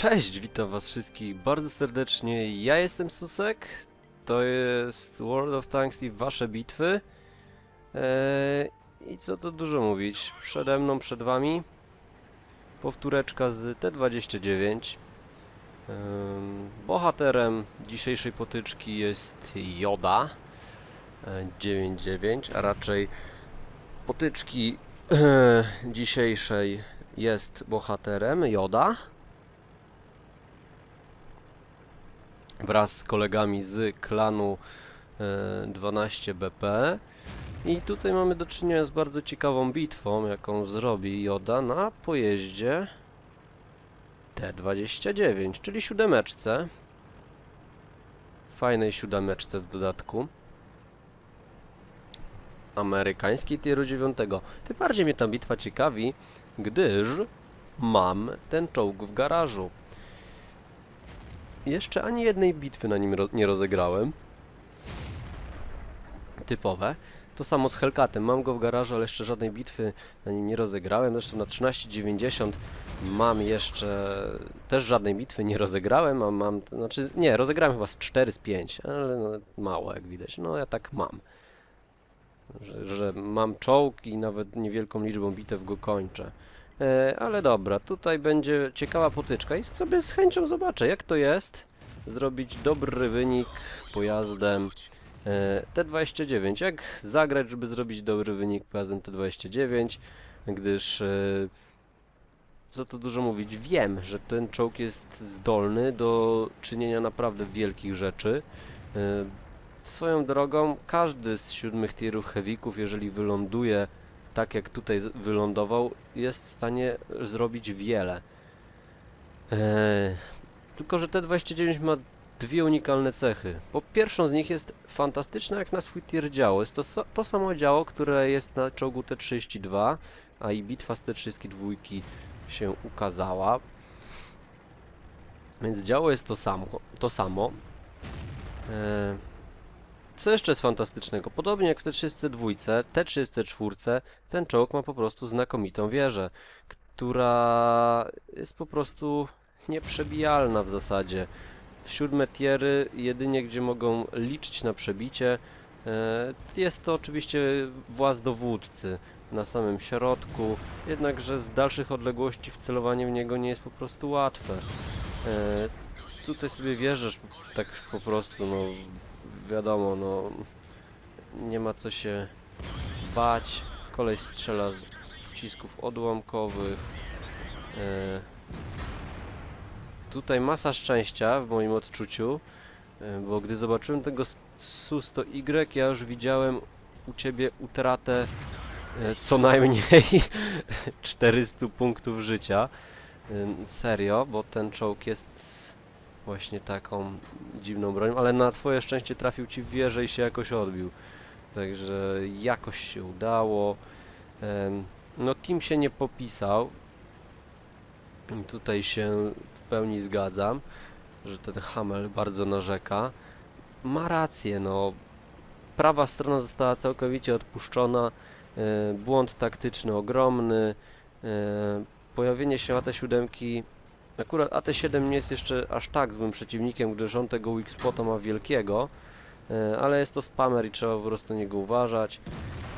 Cześć, witam was wszystkich bardzo serdecznie. Ja jestem Susek. To jest World of Tanks i wasze bitwy. Eee, I co to dużo mówić. Przede mną, przed wami powtóreczka z T29. Em, Bohaterem dzisiejszej potyczki jest Joda e, 99, a raczej potyczki e, dzisiejszej jest bohaterem Joda. Wraz z kolegami z klanu e, 12BP. I tutaj mamy do czynienia z bardzo ciekawą bitwą, jaką zrobi Joda na pojeździe T29, czyli siódemeczce. Fajnej siódemeczce w dodatku. Amerykańskiej tieru 9. Tym bardziej mnie ta bitwa ciekawi, gdyż mam ten czołg w garażu. Jeszcze ani jednej bitwy na nim ro nie rozegrałem. Typowe. To samo z Hellcatem. Mam go w garażu, ale jeszcze żadnej bitwy na nim nie rozegrałem. Zresztą na 1390 mam jeszcze też żadnej bitwy nie rozegrałem. A mam, znaczy nie, rozegrałem chyba z 4 z 5, ale no, mało jak widać. No ja tak mam. Że, że mam czołg i nawet niewielką liczbą bitew go kończę. E, ale dobra, tutaj będzie ciekawa potyczka i sobie z chęcią zobaczę, jak to jest zrobić dobry wynik pojazdem e, T29. Jak zagrać, żeby zrobić dobry wynik pojazdem T29, gdyż e, co tu dużo mówić, wiem, że ten czołg jest zdolny do czynienia naprawdę wielkich rzeczy. Swoją drogą, każdy z siódmych tierów heavyków, jeżeli wyląduje tak jak tutaj wylądował, jest w stanie zrobić wiele. Eee, tylko, że T29 ma dwie unikalne cechy. Po pierwszą z nich jest fantastyczna jak na swój tier działo. Jest to to samo działo, które jest na czołgu T32, a i bitwa z T32 się ukazała. Więc działo jest to samo. To samo. Eee, co jeszcze jest fantastycznego? Podobnie jak w T32, T34, ten czołg ma po prostu znakomitą wieżę, która jest po prostu nieprzebijalna w zasadzie. W siódme tiery, jedynie gdzie mogą liczyć na przebicie, e, jest to oczywiście właz dowódcy na samym środku, jednakże z dalszych odległości wcelowanie w niego nie jest po prostu łatwe. E, Tutaj sobie wjeżdżasz tak po prostu, no wiadomo, no nie ma co się bać. Koleś strzela z wcisków odłamkowych. E, tutaj masa szczęścia w moim odczuciu, e, bo gdy zobaczyłem tego s- SU-100Y, ja już widziałem u ciebie utratę e, co najmniej 400 punktów życia. E, serio, bo ten czołg jest właśnie taką dziwną bronią, ale na twoje szczęście trafił ci w wieżę i się jakoś odbił. Także jakoś się udało. No team się nie popisał. Tutaj się w pełni zgadzam, że ten Hamel bardzo narzeka. Ma rację, no. Prawa strona została całkowicie odpuszczona. e, Błąd taktyczny ogromny. e, Pojawienie się AT7 Akurat AT7 nie jest jeszcze aż tak złym przeciwnikiem, gdyż on tego weak spota ma wielkiego, e, ale jest to spamer i trzeba po prostu niego uważać.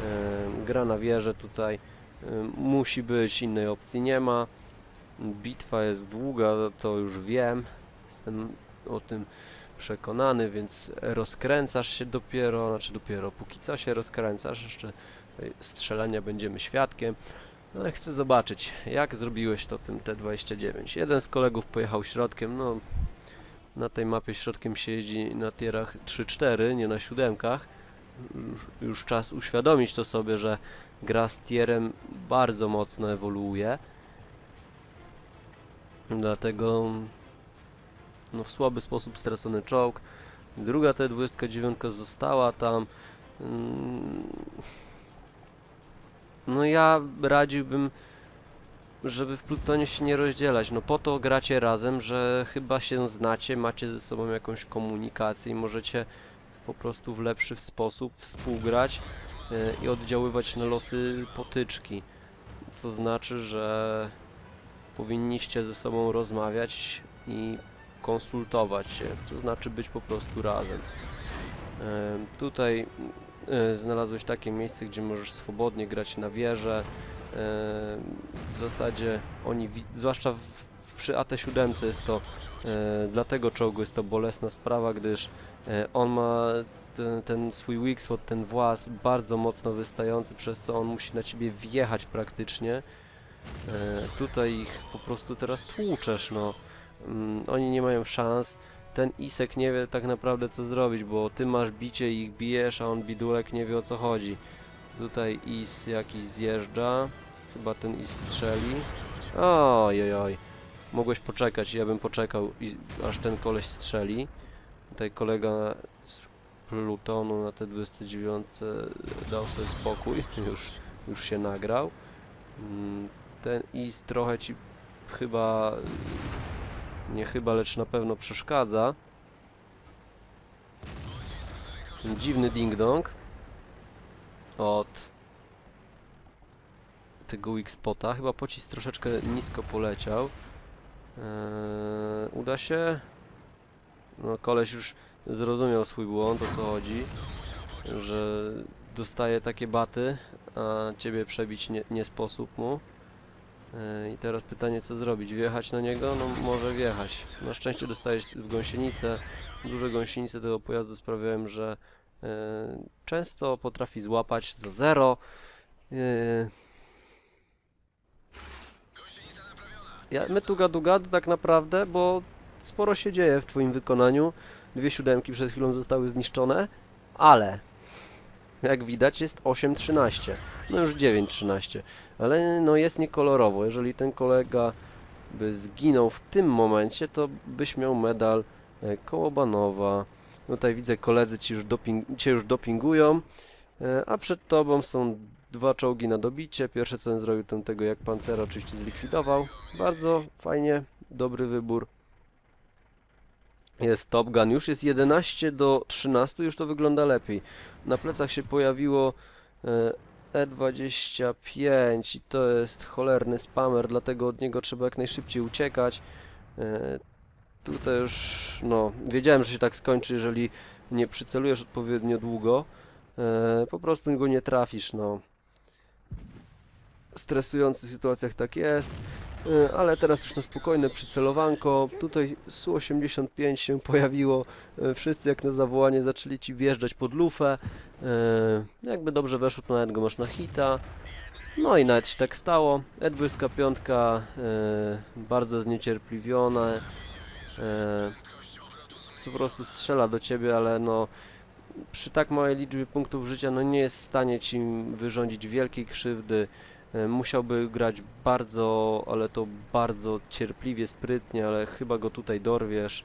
E, Gra na wieżę tutaj e, musi być, innej opcji nie ma. Bitwa jest długa, to już wiem, jestem o tym przekonany, więc rozkręcasz się dopiero, znaczy dopiero, póki co się rozkręcasz, jeszcze strzelania będziemy świadkiem. No ale chcę zobaczyć, jak zrobiłeś to tym T29. Jeden z kolegów pojechał środkiem, no na tej mapie środkiem się jeździ na tierach 3-4, nie na siódemkach. Już, już czas uświadomić to sobie, że gra z tierem bardzo mocno ewoluuje. Dlatego no w słaby sposób stracony czołg. Druga T29 została tam. Mm, no ja radziłbym, żeby w Plutonie się nie rozdzielać. No po to gracie razem, że chyba się znacie, macie ze sobą jakąś komunikację i możecie po prostu w lepszy sposób współgrać e, i oddziaływać na losy potyczki. Co znaczy, że powinniście ze sobą rozmawiać i konsultować się, to znaczy być po prostu razem. E, Tutaj znalazłeś takie miejsce, gdzie możesz swobodnie grać na wieżę. E, W zasadzie oni, zwłaszcza w, przy AT7 jest to e, dla tego czołgu jest to bolesna sprawa, gdyż on ma ten, ten swój weak spot, ten włas bardzo mocno wystający, przez co on musi na ciebie wjechać praktycznie. Tutaj ich po prostu teraz tłuczesz, no. Mm, oni nie mają szans. Ten Isek nie wie tak naprawdę co zrobić, bo ty masz bicie i ich bijesz, a on bidulek nie wie o co chodzi. Tutaj Is jakiś zjeżdża. Chyba ten Is strzeli. Oj, oj, oj. Mogłeś poczekać, ja bym poczekał, i, aż ten koleś strzeli. Tutaj kolega z Plutonu na te 29 dał sobie spokój, już, już się nagrał. Mm, Ten Is trochę ci chyba, nie chyba, lecz na pewno przeszkadza. Dziwny ding-dong od tego weak spota. Chyba pocisk troszeczkę nisko poleciał. Eee, uda się? No koleś już zrozumiał swój błąd, o co chodzi. Że dostaje takie baty, a ciebie przebić nie, nie sposób mu. Eee, I teraz pytanie, co zrobić? Wjechać na niego? No może wjechać. Na szczęście dostajesz w gąsienicę. Duże gąsienice tego pojazdu sprawiają, że e, często potrafi złapać za zero. E, ja, my tu gadu gadu tak naprawdę, bo sporo się dzieje w twoim wykonaniu. Dwie siódemki przed chwilą zostały zniszczone, ale jak widać jest 8-13. No już 9-13. Ale no jest niekolorowo. Jeżeli ten kolega by zginął w tym momencie, to byś miał medal e, Kołobanowa. No Tutaj widzę koledzy ci już doping, cię już dopingują, e, a przed tobą są dwa czołgi na dobicie. Pierwsze co on zrobił, to tego jak pancera oczywiście zlikwidował. Bardzo fajnie, dobry wybór. Jest Top Gun, już jest 11 do 13, już to wygląda lepiej. Na plecach się pojawiło e, E25 i to jest cholerny spamer, dlatego od niego trzeba jak najszybciej uciekać. E, Tutaj już, no, wiedziałem, że się tak skończy, jeżeli nie przycelujesz odpowiednio długo. E, po prostu go nie trafisz, no. W stresujących sytuacjach tak jest, e, ale teraz już na spokojne przycelowanko. Tutaj Su-85 się pojawiło, e, wszyscy jak na zawołanie zaczęli ci wjeżdżać pod lufę. E, jakby dobrze weszło, to nawet go masz na hita. No i nawet się tak stało. E25 e, bardzo zniecierpliwiona. E, po prostu strzela do ciebie, ale no przy tak małej liczbie punktów życia no nie jest w stanie ci wyrządzić wielkiej krzywdy. E, musiałby grać bardzo, ale to bardzo cierpliwie, sprytnie, ale chyba go tutaj dorwiesz.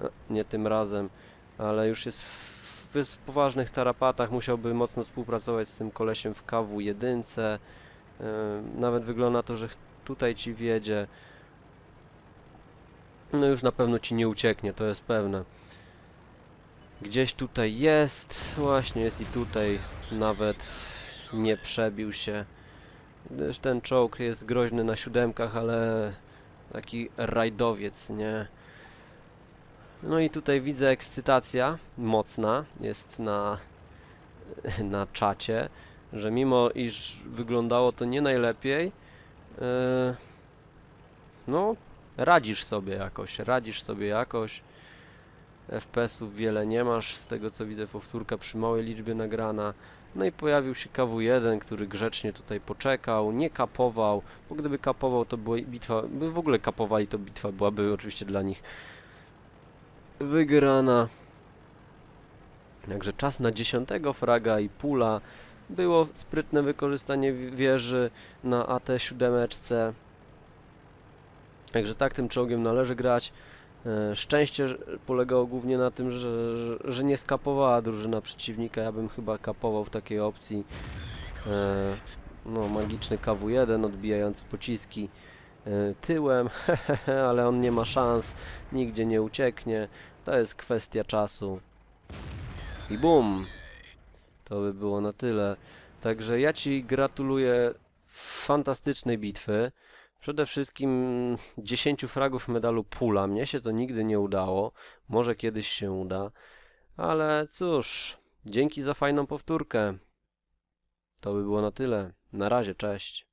E, nie tym razem, ale już jest w, w poważnych tarapatach, musiałby mocno współpracować z tym kolesiem w KW jedynce. E, nawet wygląda na to, że tutaj ci wiedzie. No już na pewno ci nie ucieknie, to jest pewne. Gdzieś tutaj jest, właśnie jest i tutaj, nawet nie przebił się. Gdyż ten czołg jest groźny na siódemkach, ale taki rajdowiec, nie? No i tutaj widzę ekscytacja mocna jest na, na czacie, że mimo iż wyglądało to nie najlepiej, yy, no radzisz sobie jakoś, radzisz sobie jakoś. FPS-ów wiele nie masz, z tego co widzę powtórka przy małej liczbie nagrana. No i pojawił się KW1, który grzecznie tutaj poczekał, nie kapował, bo gdyby kapował to była bitwa, by w ogóle kapowali to bitwa byłaby oczywiście dla nich wygrana. Także czas na dziesiątego fraga i pula. Było sprytne wykorzystanie wi- wieży na AT-7. Także tak tym czołgiem należy grać. E, Szczęście polegało głównie na tym, że, że, nie skapowała drużyna przeciwnika. Ja bym chyba kapował w takiej opcji. E, No, magiczny KW1 odbijający pociski e, tyłem, ale on nie ma szans, nigdzie nie ucieknie. To jest kwestia czasu. I bum! To by było na tyle. Także ja Ci gratuluję fantastycznej bitwy. Przede wszystkim 10 fragów medalu pula. Mnie się to nigdy nie udało. Może kiedyś się uda. Ale cóż, dzięki za fajną powtórkę. To by było na tyle. Na razie, cześć.